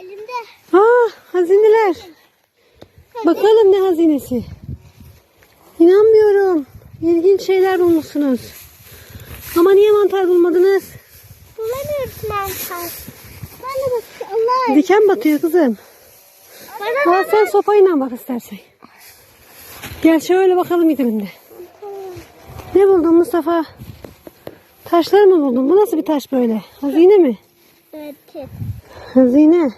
Elimde. Aa hazineler. Bakalım ne hazinesi. İnanmıyorum. İlginç şeyler bulmuşsunuz. Ama niye mantar bulmadınız? Bulamıyoruz mantar. Bana bak Allah. Diken batıyor kızım. Bana Al sen sopayla bak istersen. Gel şöyle bakalım gidelim de. Ne buldun Mustafa? Taşlar mı buldun? Bu nasıl bir taş böyle? Hazine mi? Evet. Hazine.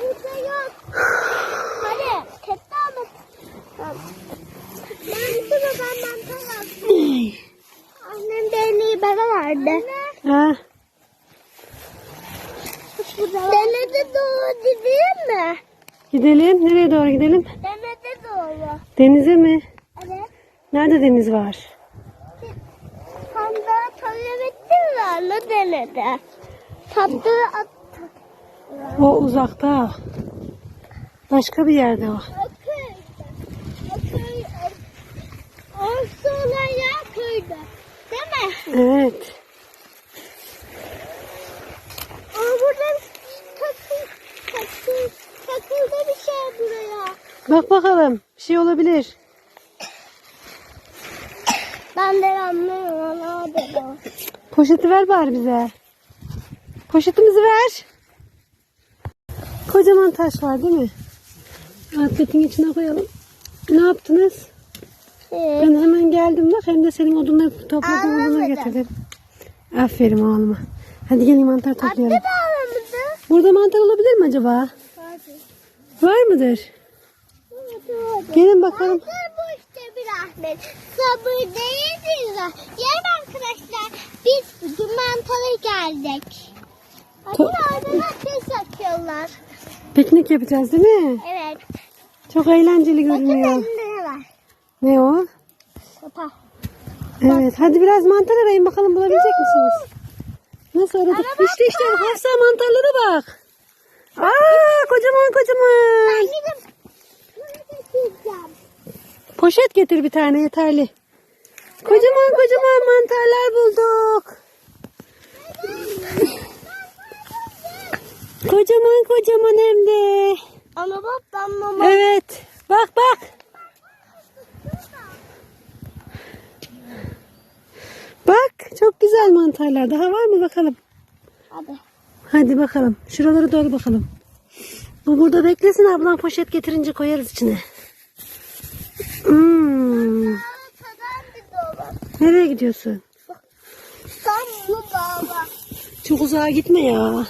Burada yok. Hadi. Tepki almak. Ben bir babam mantar aldım. Annem derneği bana verdi. Ha, Denede doğru değil mi? gidelim. Nereye doğru gidelim? Denede doğru. Denize mi? Evet. Nerede deniz var? Panda talabetti varlı denede. Tatlı attı. O uzakta. Başka bir yerde o. Akıl. Akıl. Orası olan yer köyde. Değil mi? Evet. Aa burada takıl, takıl, takıldı bir şey buraya. Bak bakalım. Bir şey olabilir. Ben de anlıyorum dedi. Poşeti ver bari bize. Poşetimizi ver. Kocaman taş var değil mi? Atletin içine koyalım. Ne yaptınız? Ee, Ben hemen geldim bak hem de senin odunları topladığın odunları getirdim. Aferin oğluma. Hadi gelin mantar toplayalım. Burada mantar olabilir mi acaba? Var mıdır? Gelin bakalım. Bu işte bir Ahmet. Sabır değildir ya. Yarın arkadaşlar biz bugün mantara geldik. Hadi To- oradan ateş yakıyorlar. Piknik yapacağız değil mi? Evet. Çok eğlenceli Bakın görünüyor. elinde ne var? Ne o? Sopa. Evet hadi biraz mantar arayın bakalım bulabilecek misiniz? Nasıl aradık? Ama İşte işte Hafsa mantarlara bak. Aa kocaman Ben kocaman. gidip Poşet getir bir tane yeterli. Kocaman kocaman mantarlar bulduk. Kocaman kocaman hem de. Ama bak damlama. Evet. Bak bak. Bak çok güzel mantarlar. Daha var mı bakalım? Hadi. Hadi bakalım. Şuraları doğru bakalım. Bu burada beklesin ablam poşet getirince koyarız içine. Hmm. Nereye gidiyorsun? Çok uzağa gitme ya.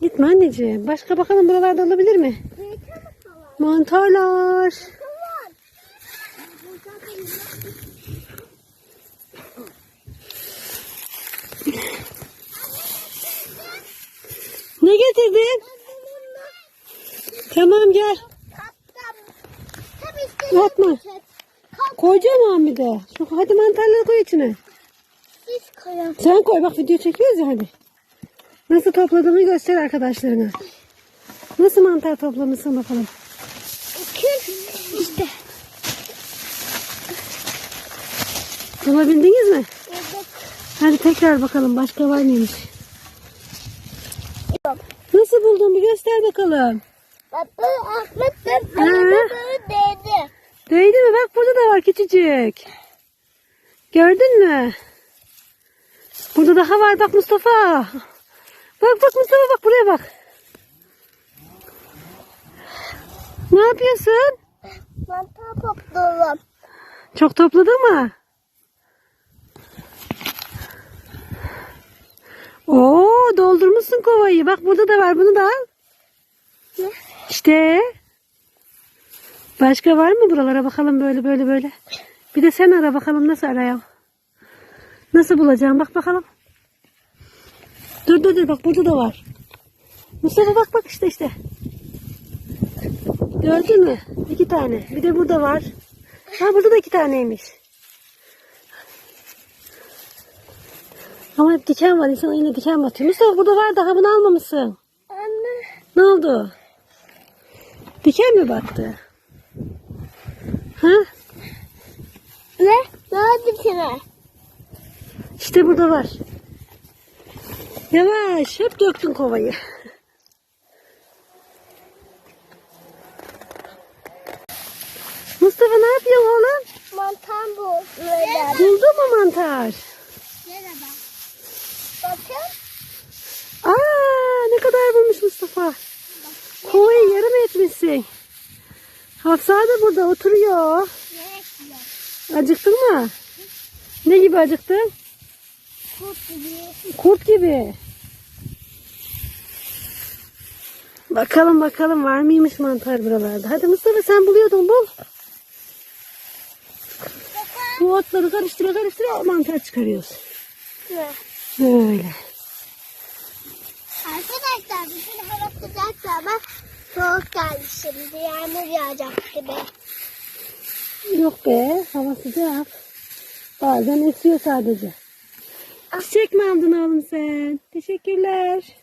Gitme anneciğim. Başka bakalım buralarda olabilir mi? Mantarlar. Ne getirdin? Tamam gel. Yapma. Koyacağım bir de. Şu, hadi mantarları koy içine. Siz koyun. Sen koy bak video çekiyoruz ya hadi. Nasıl topladığını göster arkadaşlarına. Nasıl mantar toplamışsın bakalım. Kül işte. Bulabildiniz mi? Evet. Hadi tekrar bakalım başka var mıymış? Nasıl buldun bir göster bakalım. Baba Ahmet böyle dedi. Değdi mi? Bak burada da var küçücük. Gördün mü? Burada daha var bak Mustafa. Bak bak Mustafa bak buraya bak. Ne yapıyorsun? Mantar topluyorum. Çok topladın mı? Oo doldurmuşsun kovayı. Bak burada da var bunu da al. Ne? İşte. Başka var mı buralara bakalım böyle böyle böyle. Bir de sen ara bakalım nasıl arayalım. Nasıl bulacağım bak bakalım. Dur dur dur bak burada da var. Mustafa bak bak işte işte. Gördün mü? İki tane. Bir de burada var. Ha burada da iki taneymiş. Ama hep diken var. İnsan yine diken batıyor. Mustafa burada var daha bunu almamışsın. Anne. Ne oldu? Diken mi battı? Ha? Ne? Ne oldu sana? İşte burada var. Yavaş hep döktün kovayı. Mustafa ne yapıyorsun oğlum? Mantar bu. Buldun mu mantar? Merhaba. Bakın. Aa ne kadar bulmuş Mustafa. Kovayı yarım etmişsin. Hafsa da burada oturuyor. Acıktın mı? Ne gibi acıktın? Kurt gibi. Kurt gibi. Bakalım bakalım var mıymış mantar buralarda. Hadi Mustafa sen buluyordun bul. Bu otları karıştıra karıştıra mantar çıkarıyoruz. Ne? Böyle. Arkadaşlar bugün hava sıcaktı ama soğuk geldi şimdi. Yağmur yağacak gibi. Yok be hava sıcak. Bazen esiyor sadece. Çiçek mi aldın oğlum sen? Teşekkürler.